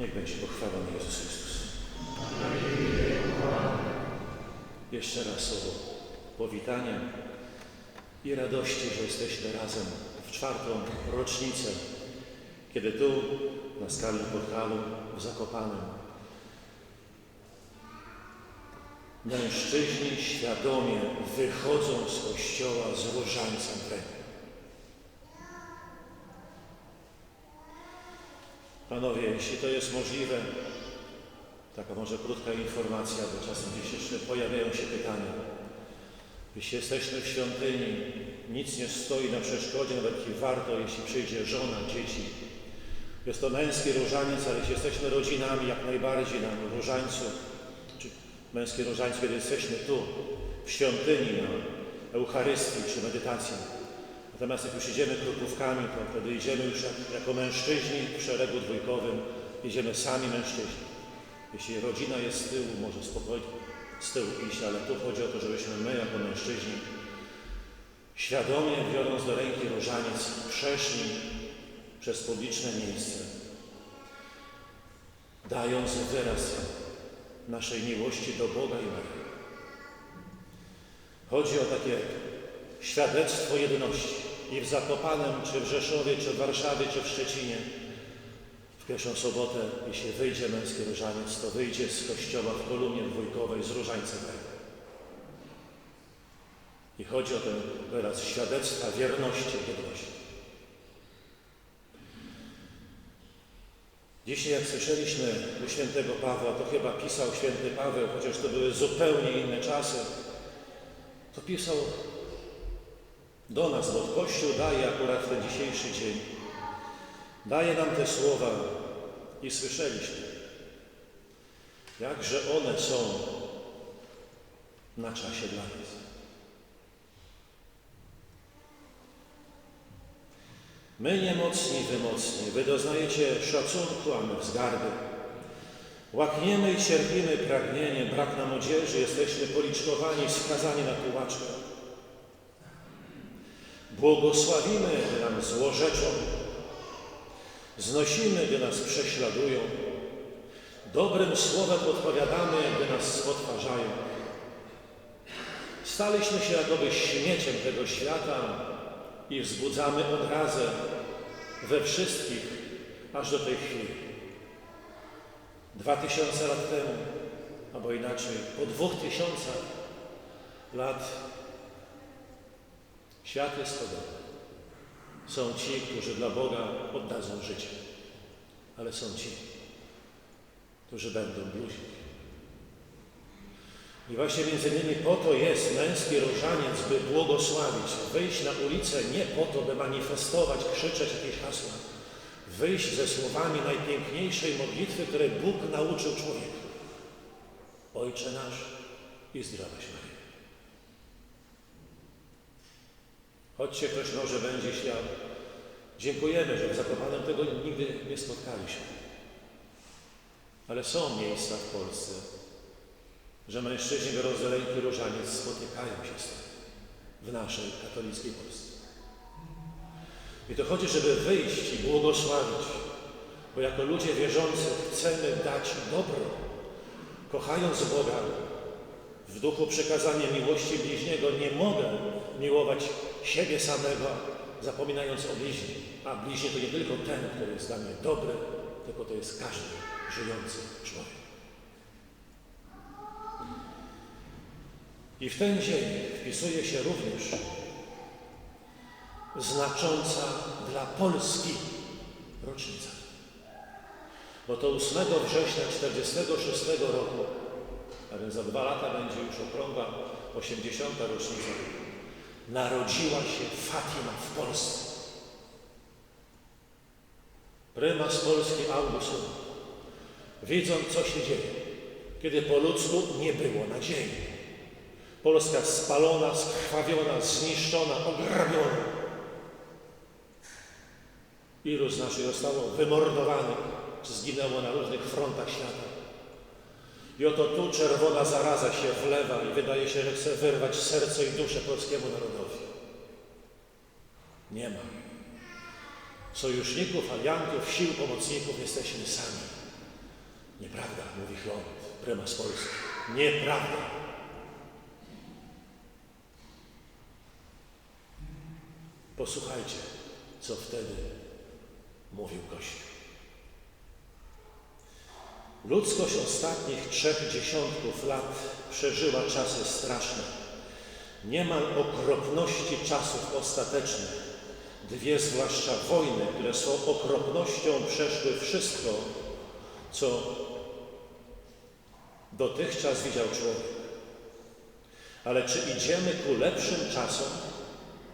Niech będzie pochwalony Jezus Chrystus. Jeszcze raz słowo powitania i radości, że jesteśmy razem w czwartą rocznicę, kiedy tu na skalnym Podhalu w Zakopanem mężczyźni świadomie wychodzą z kościoła z różańcem. Panowie, jeśli to jest możliwe, taka może krótka informacja, bo czasem gdzieś jeszcze pojawiają się pytania. Jeśli jesteśmy w świątyni, nic nie stoi na przeszkodzie, nawet i warto, jeśli przyjdzie żona, dzieci. Jest to męski różaniec, ale jeśli jesteśmy rodzinami, jak najbardziej na różańcu, czy męski różańcu, kiedy jesteśmy tu, w świątyni, na Eucharystii czy medytacji. Natomiast jak już idziemy krupówkami, to wtedy idziemy już jak, jako mężczyźni w szeregu dwójkowym, idziemy sami mężczyźni. Jeśli rodzina jest z tyłu, może spokojnie z tyłu iść, ale tu chodzi o to, żebyśmy my jako mężczyźni świadomie biorąc do ręki różaniec przeszli przez publiczne miejsce, dając wyraz naszej miłości do Boga i Maryi. Chodzi o takie świadectwo jedności i w Zakopanem, czy w Rzeszowie, czy w Warszawie, czy w Szczecinie. W pierwszą sobotę, jeśli wyjdzie męski różaniec, to wyjdzie z kościoła w kolumnie dwójkowej z różańcem. I chodzi o ten wyraz świadectwa wierności, jedności. Dzisiaj, jak słyszeliśmy u świętego Pawła, to chyba pisał święty Paweł, chociaż to były zupełnie inne czasy, to pisał do nas, bo Kościół daje akurat ten dzisiejszy dzień. Daje nam te słowa i słyszeliśmy, jakże one są na czasie dla nas. My niemocni, wy mocni, wy doznajecie szacunku, a my wzgardy. Łakniemy i cierpimy pragnienie, brak nam odzieży, jesteśmy policzkowani, skazani na tułaczkę. Błogosławimy, gdy nam złorzeczą, znosimy, gdy nas prześladują, dobrym słowem odpowiadamy, gdy nas spotwarzają. Staliśmy się jakoby śmieciem tego świata i wzbudzamy odrazę we wszystkich aż do tej chwili. Dwa tysiące lat temu, albo inaczej, po dwóch tysiącach lat świat jest podobny. Są ci, którzy dla Boga oddadzą życie, ale są ci, którzy będą bluźnić. I właśnie między innymi po to jest męski różaniec, by błogosławić, wyjść na ulicę nie po to, by manifestować, krzyczeć jakieś hasła, wyjść ze słowami najpiękniejszej modlitwy, które Bóg nauczył człowieka. Ojcze nasz i zdrowaś Maryjo. Chodźcie, ktoś może będzie śmiał. Dziękujemy, że w Zakopanem tego nigdy nie spotkaliśmy. Ale są miejsca w Polsce, że mężczyźni biorąc różaniec spotykają się z tym w naszej katolickiej Polsce. I to chodzi, żeby wyjść i błogosławić, bo jako ludzie wierzący chcemy dać dobro, kochając Boga, w duchu przekazania miłości bliźniego nie mogę miłować siebie samego, zapominając o bliźnim. A bliźnie to nie tylko ten, który jest dla mnie dobry, tylko to jest każdy żyjący człowiek. I w ten dzień wpisuje się również znacząca dla Polski rocznica. Bo to 8 września 1946 roku, a więc za dwa lata będzie już okrągła 80. rocznica, narodziła się Fatima w Polsce. Prymas Polski Augustyn, widząc co się dzieje, kiedy po ludzku nie było nadziei. Polska spalona, skrwawiona, zniszczona, ograbiona. Ilu z naszych zostało wymordowanych, zginęło na różnych frontach świata. I oto tu czerwona zaraza się wlewa i wydaje się, że chce wyrwać serce i duszę polskiemu narodowi. Nie ma. Sojuszników, aliantów, sił pomocników jesteśmy sami. Nieprawda, mówi Chląd, prymas Polski. Nieprawda. Posłuchajcie, co wtedy mówił Kościół. Ludzkość ostatnich trzech dziesiątków lat przeżyła czasy straszne, niemal okropności czasów ostatecznych. Dwie zwłaszcza wojny, które są okropnością przeszły wszystko, co dotychczas widział człowiek. Ale czy idziemy ku lepszym czasom?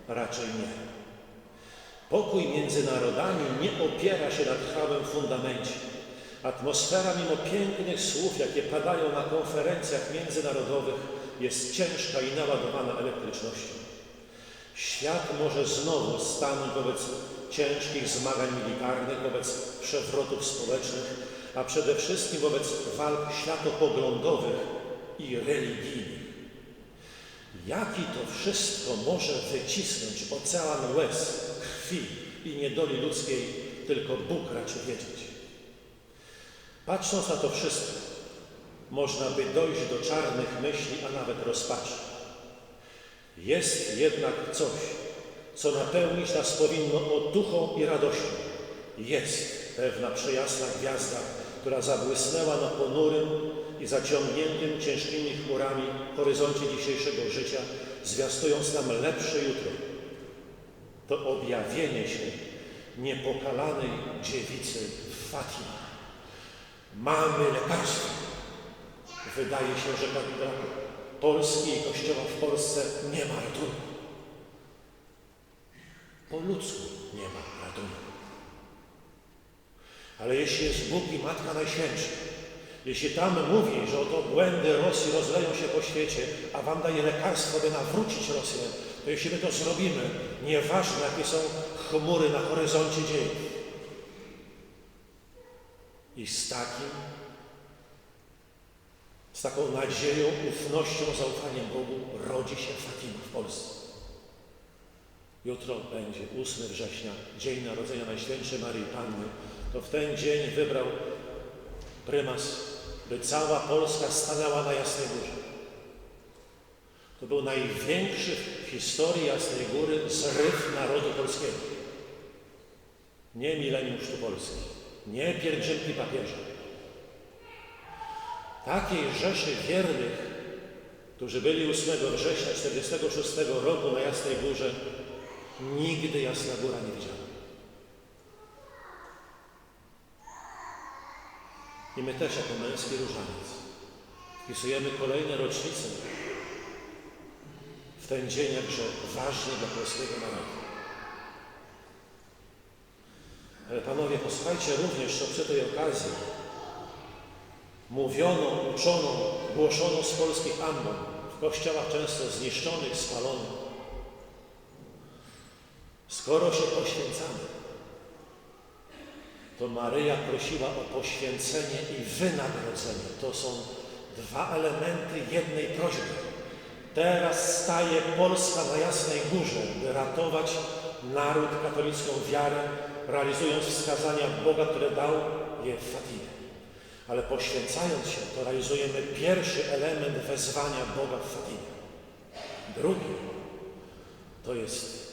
Raczej nie. Pokój między narodami nie opiera się na trwałym fundamencie. Atmosfera, mimo pięknych słów, jakie padają na konferencjach międzynarodowych, jest ciężka i naładowana elektrycznością. Świat może znowu stanąć wobec ciężkich zmagań militarnych, wobec przewrotów społecznych, a przede wszystkim wobec walk światopoglądowych i religijnych. Jaki to wszystko może wycisnąć ocean łez, krwi i niedoli ludzkiej, tylko Bóg raczy wiedzieć. Patrząc na to wszystko, można by dojść do czarnych myśli, a nawet rozpaczy. Jest jednak coś, co napełnić nas powinno otuchą i radością. Jest pewna przejasna gwiazda, która zabłysnęła na ponurym i zaciągniętym ciężkimi chmurami horyzoncie dzisiejszego życia, zwiastując nam lepsze jutro. To objawienie się niepokalanej dziewicy w Fatimie. Mamy lekarstwo. Wydaje się, że dla Polski i Kościoła w Polsce nie ma ratunku. Po ludzku nie ma ratunku. Ale jeśli jest Bóg i Matka Najświętsza, jeśli tam mówi, że oto błędy Rosji rozleją się po świecie, a wam daje lekarstwo, by nawrócić Rosję, to jeśli my to zrobimy, nieważne jakie są chmury na horyzoncie dziejów, i z takim, z taką nadzieją, ufnością, zaufaniem Bogu rodzi się Fatima w Polsce. Jutro będzie 8 września, Dzień Narodzenia Najświętszej Maryi Panny. To w ten dzień wybrał prymas, by cała Polska stanęła na Jasnej Górze. To był największy w historii Jasnej Góry zryw narodu polskiego. Nie milenium Chrztu Polski, nie pielgrzymki papieża. Takiej rzeszy wiernych, którzy byli 8 września 1946 roku na Jasnej Górze, nigdy Jasna Góra nie widziała. I my też jako męski różaniec wpisujemy kolejne rocznice w ten dzień jakże ważny dla polskiego narodu. Ale panowie, posłuchajcie również, co przy tej okazji mówiono, uczono, głoszono z polskich ambon, w kościołach często zniszczonych, spalonych. Skoro się poświęcamy, to Maryja prosiła o poświęcenie i wynagrodzenie. To są dwa elementy jednej prośby. Teraz staje Polska na Jasnej Górze, by ratować naród, katolicką wiarę, realizując wskazania Boga, które dał je w Fatimie. Ale poświęcając się, to realizujemy pierwszy element wezwania Boga w Fatimie. Drugi to jest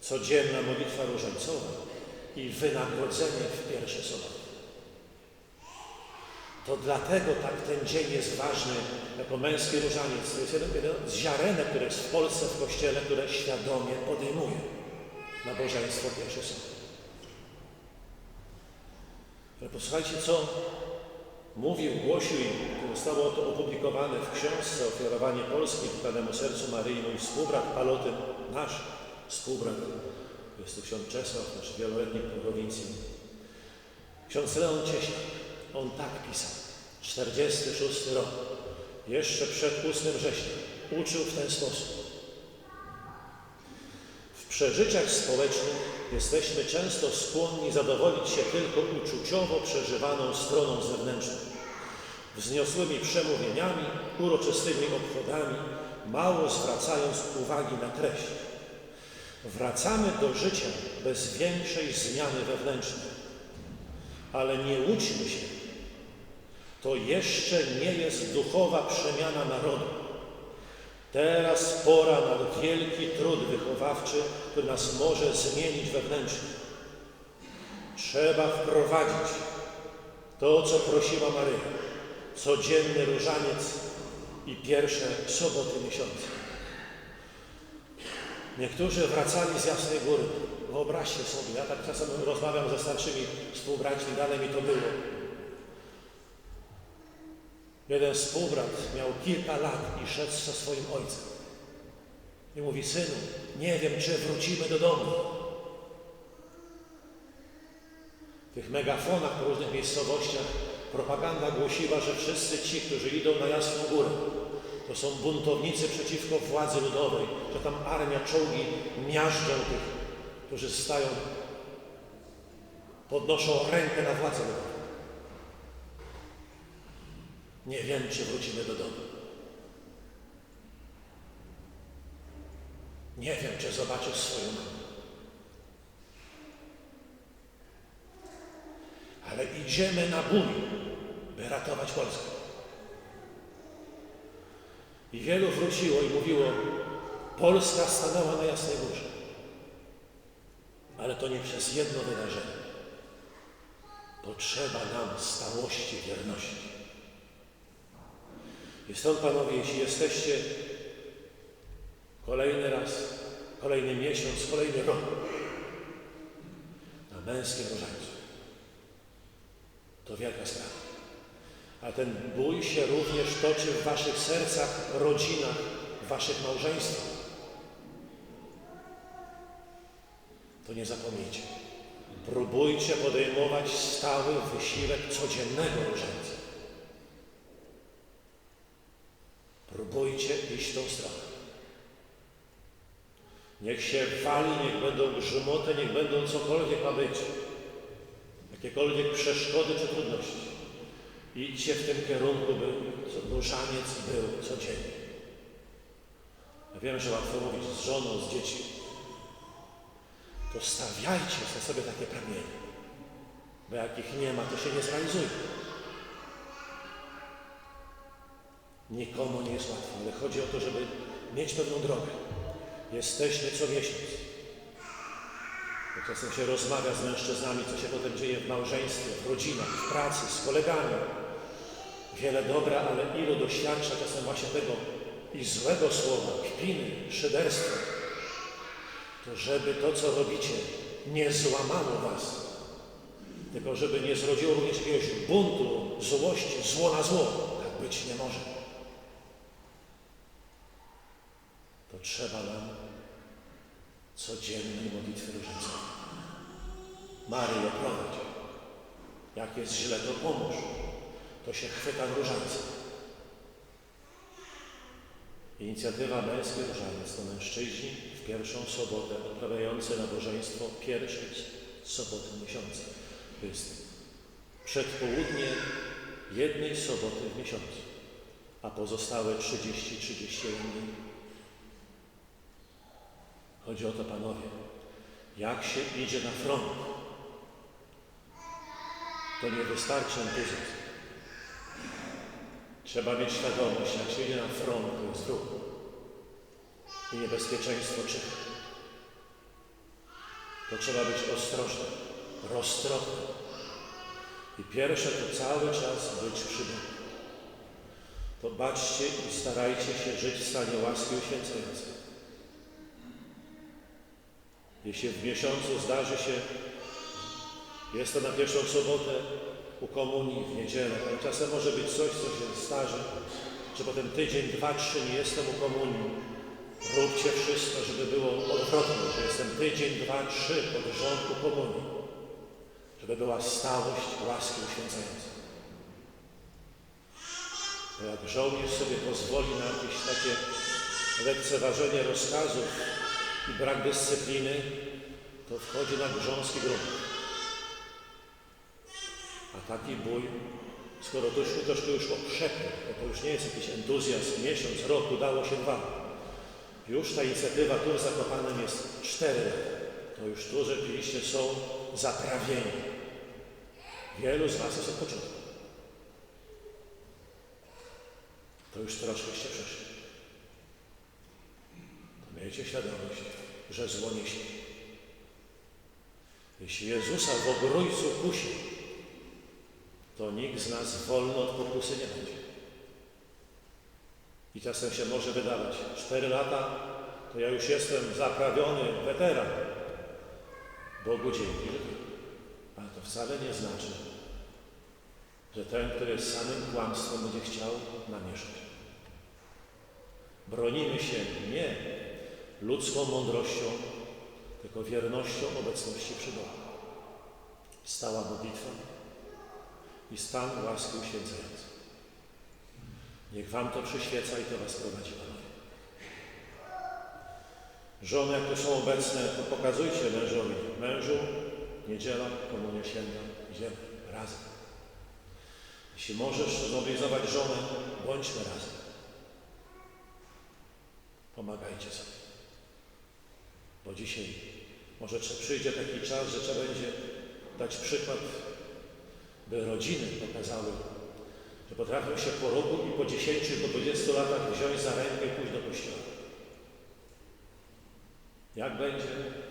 codzienna modlitwa różańcowa i wynagrodzenie w pierwsze soboty. To dlatego tak ten dzień jest ważny jako męski różaniec. To jest jeden, z ziarenek, które jest w Polsce, w Kościele, które świadomie podejmuje nabożeństwo pierwsze soboty. Ale posłuchajcie, co mówił, głosił i zostało to opublikowane w książce Ofiarowanie Polski Kochanemu Sercu Maryi, mój współbrat Palotyn, nasz współbrat, jest to ksiądz Czesław, nasz wieloletni prowincji. Ksiądz Leon Cieślak, on tak pisał, 46 rok, jeszcze przed 8 września, uczył w ten sposób. W przeżyciach społecznych jesteśmy często skłonni zadowolić się tylko uczuciowo przeżywaną stroną zewnętrzną, wzniosłymi przemówieniami, uroczystymi obchodami, mało zwracając uwagi na treść. Wracamy do życia bez większej zmiany wewnętrznej, ale nie łudźmy się. to jeszcze nie jest duchowa przemiana narodu. Teraz pora na wielki trud wychowawczy, który nas może zmienić wewnętrznie. Trzeba wprowadzić to, co prosiła Maryja. Codzienny różaniec i pierwsze soboty miesiąca. Niektórzy wracali z Jasnej Góry. Wyobraźcie sobie, ja tak czasem rozmawiam ze starszymi współbraćmi, dalej mi to było. Jeden współbrat miał kilka lat i szedł ze swoim ojcem. I mówi, synu, nie wiem, czy wrócimy do domu. W tych megafonach po różnych miejscowościach propaganda głosiła, że wszyscy ci, którzy idą na Jasną Górę, to są buntownicy przeciwko władzy ludowej, że tam armia, czołgi miażdżą tych, którzy stają, podnoszą rękę na władzę ludową. Nie wiem, czy wrócimy do domu. Nie wiem, czy zobaczysz swoją mamę. Ale idziemy na bój, by ratować Polskę. I wielu wróciło i mówiło, Polska stanęła na Jasnej Górze. Ale to nie przez jedno wydarzenie. Potrzeba nam stałości, wierności. I stąd, panowie, jeśli jesteście kolejny raz, kolejny miesiąc, kolejny rok na męskim różańcu, to wielka sprawa. A ten bój się również toczy w waszych sercach, rodzinach, w waszych małżeństwach. To nie zapomnijcie. Próbujcie podejmować stały wysiłek codziennego różańca. Próbujcie iść tą stronę. Niech się wali, niech będą grzmoty, niech będą cokolwiek ma być. Jakiekolwiek przeszkody czy trudności. Idźcie w tym kierunku, by różaniec był codziennie. Ja wiem, że łatwo mówić z żoną, z dziećmi. To stawiajcie sobie takie pragnienie. Bo jak ich nie ma, to się nie zrealizuje. Nikomu nie jest łatwo, ale chodzi o to, żeby mieć pewną drogę. Jesteśmy co miesiąc. Czasem się rozmawia z mężczyznami, co się potem dzieje w małżeństwie, w rodzinach, w pracy, z kolegami. Wiele dobra, ale ilu doświadcza czasem właśnie tego i złego słowa, kpiny, szyderstwa. To żeby to, co robicie, nie złamało was, tylko żeby nie zrodziło również jakiegoś buntu, złości, zło na zło. Tak być nie może. To trzeba nam codziennej modlitwy różańcowej. Maryjo, prowadź. Jak jest źle, to pomóż. To się chwytam różańca. Inicjatywa Męski Różaniec to mężczyźni w pierwszą sobotę odprawiający nabożeństwo pierwszej soboty miesiąca. To jest przedpołudnie jednej soboty w miesiącu, a pozostałe 30-31 dni Chodzi o to, panowie, jak się idzie na front, to nie wystarczy entuzjazm. Trzeba mieć świadomość, jak się idzie na front, to jest wróg i niebezpieczeństwo czyha. To trzeba być ostrożnym, roztropnym. I pierwsze to cały czas być przy. To baczcie i starajcie się żyć w stanie łaski uświęcającej. Jeśli w miesiącu zdarzy się, jest to na pierwszą sobotę u komunii, w niedzielę, ale czasem może być coś, co się zdarzy, że potem tydzień, dwa, trzy nie jestem u komunii. Róbcie wszystko, żeby było odwrotnie, że jestem tydzień, dwa, trzy pod rząd u komunii, żeby była stałość łaski uświęcającej. Bo jak żołnierz sobie pozwoli na jakieś takie lekceważenie rozkazów, i brak dyscypliny, to wchodzi na grząski grunt. A taki bój, skoro to już, troszkę już okrzepnie, to, to już nie jest jakiś entuzjazm, miesiąc, rok, udało się dwa. Już ta inicjatywa tu w Zakopanem jest cztery lata. To już tu rzeczywiście są zaprawieni. Wielu z Was jest od początku. to już troszkęście przeszli. Miejcie świadomość, że zło nie śpi. Jeśli Jezusa w obrójcu kusi, to nikt z nas wolno od pokusy nie będzie. I czasem się może wydawać, cztery lata to ja już jestem zaprawiony weteran. Bogu dzięki, tak. Ale to wcale nie znaczy, że ten, który jest samym kłamstwem, będzie chciał namieszać. Bronimy się nie ludzką mądrością, tylko wiernością obecności przy Bogu. Stała modlitwa i stan łaski uświęcający. Niech Wam to przyświeca i to Was prowadzi, Panowie. Żony, jak tu są obecne, to pokazujcie mężowi. Mężu, niedziela, komunia święta, idziemy razem. Jeśli możesz zmobilizować żonę, bądźmy razem. Pomagajcie sobie. Bo dzisiaj może przyjdzie taki czas, że trzeba będzie dać przykład, by rodziny pokazały, że potrafią się po roku i po 10 i po 20 latach wziąć za rękę i pójść do kościoła. Jak będzie,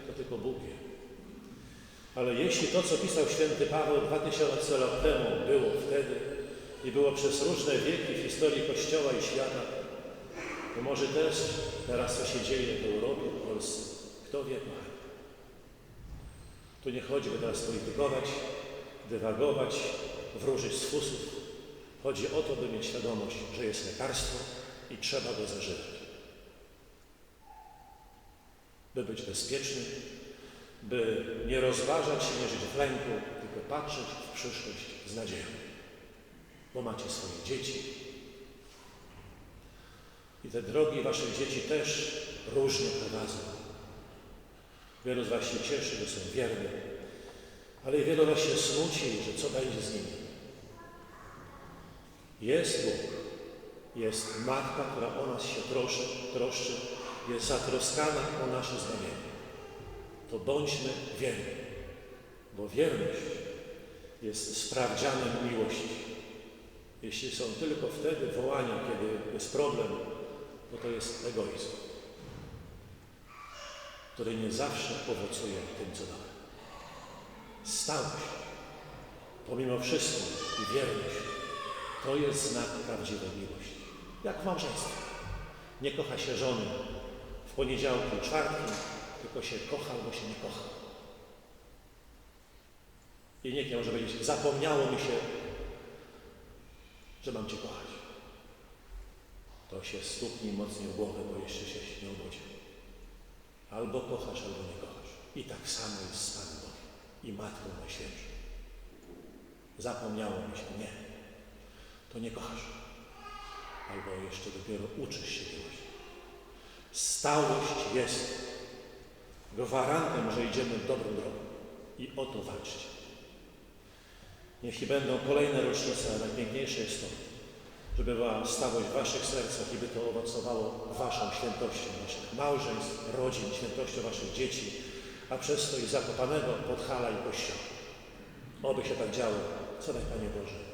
to tylko Bóg wie. Ale jeśli to, co pisał święty Paweł 2000 lat temu, było wtedy i było przez różne wieki w historii Kościoła i świata, to może też teraz, co się dzieje w Europie, w Polsce, kto wie, kochani. Tu nie chodzi, by teraz politykować, dywagować, wróżyć z fusów. Chodzi o to, by mieć świadomość, że jest lekarstwo i trzeba go zażywać. By być bezpiecznym, by nie rozważać się, nie żyć w lęku, tylko patrzeć w przyszłość z nadzieją. Bo macie swoje dzieci. I te drogi waszych dzieci też różnie prowadzą. Wielu z was się cieszy, że są wierni, ale wielu was się smuci, że co będzie z nimi. Jest Bóg, jest Matka, która o nas się troszy, troszczy, jest zatroskana o nasze zbawienie. To bądźmy wierni, bo wierność jest sprawdzianem miłości. Jeśli są tylko wtedy wołania, kiedy jest problem, to to jest egoizm, który nie zawsze owocuje tym, co dobre. Stałość, pomimo wszystko i wierność, to jest znak prawdziwej miłości. Jak w małżeństwie. Nie kocha się żony w poniedziałki, czwartki, tylko się kocha albo się nie kocha. I nikt nie może powiedzieć, zapomniało mi się, że mam Cię kochać. To się stuknij mocniej w głowę, bo jeszcze się nie obudził. Albo kochasz, albo nie kochasz. I tak samo jest z Panem Bogiem i Matką Najświętszą. Zapomniało mi się. Nie. To nie kochasz. Albo jeszcze dopiero uczysz się miłości. Stałość jest gwarantem, że idziemy dobrą drogą. I o to walczcie. Niech i będą kolejne rocznice, a najpiękniejsze jest to, żeby była stałość w waszych sercach i by to owocowało waszą świętością, waszych małżeństw, rodzin, świętością waszych dzieci, a przez to i Zakopanego, Podhala i Kościoła. Oby się tak działo. Co daj Panie Boże.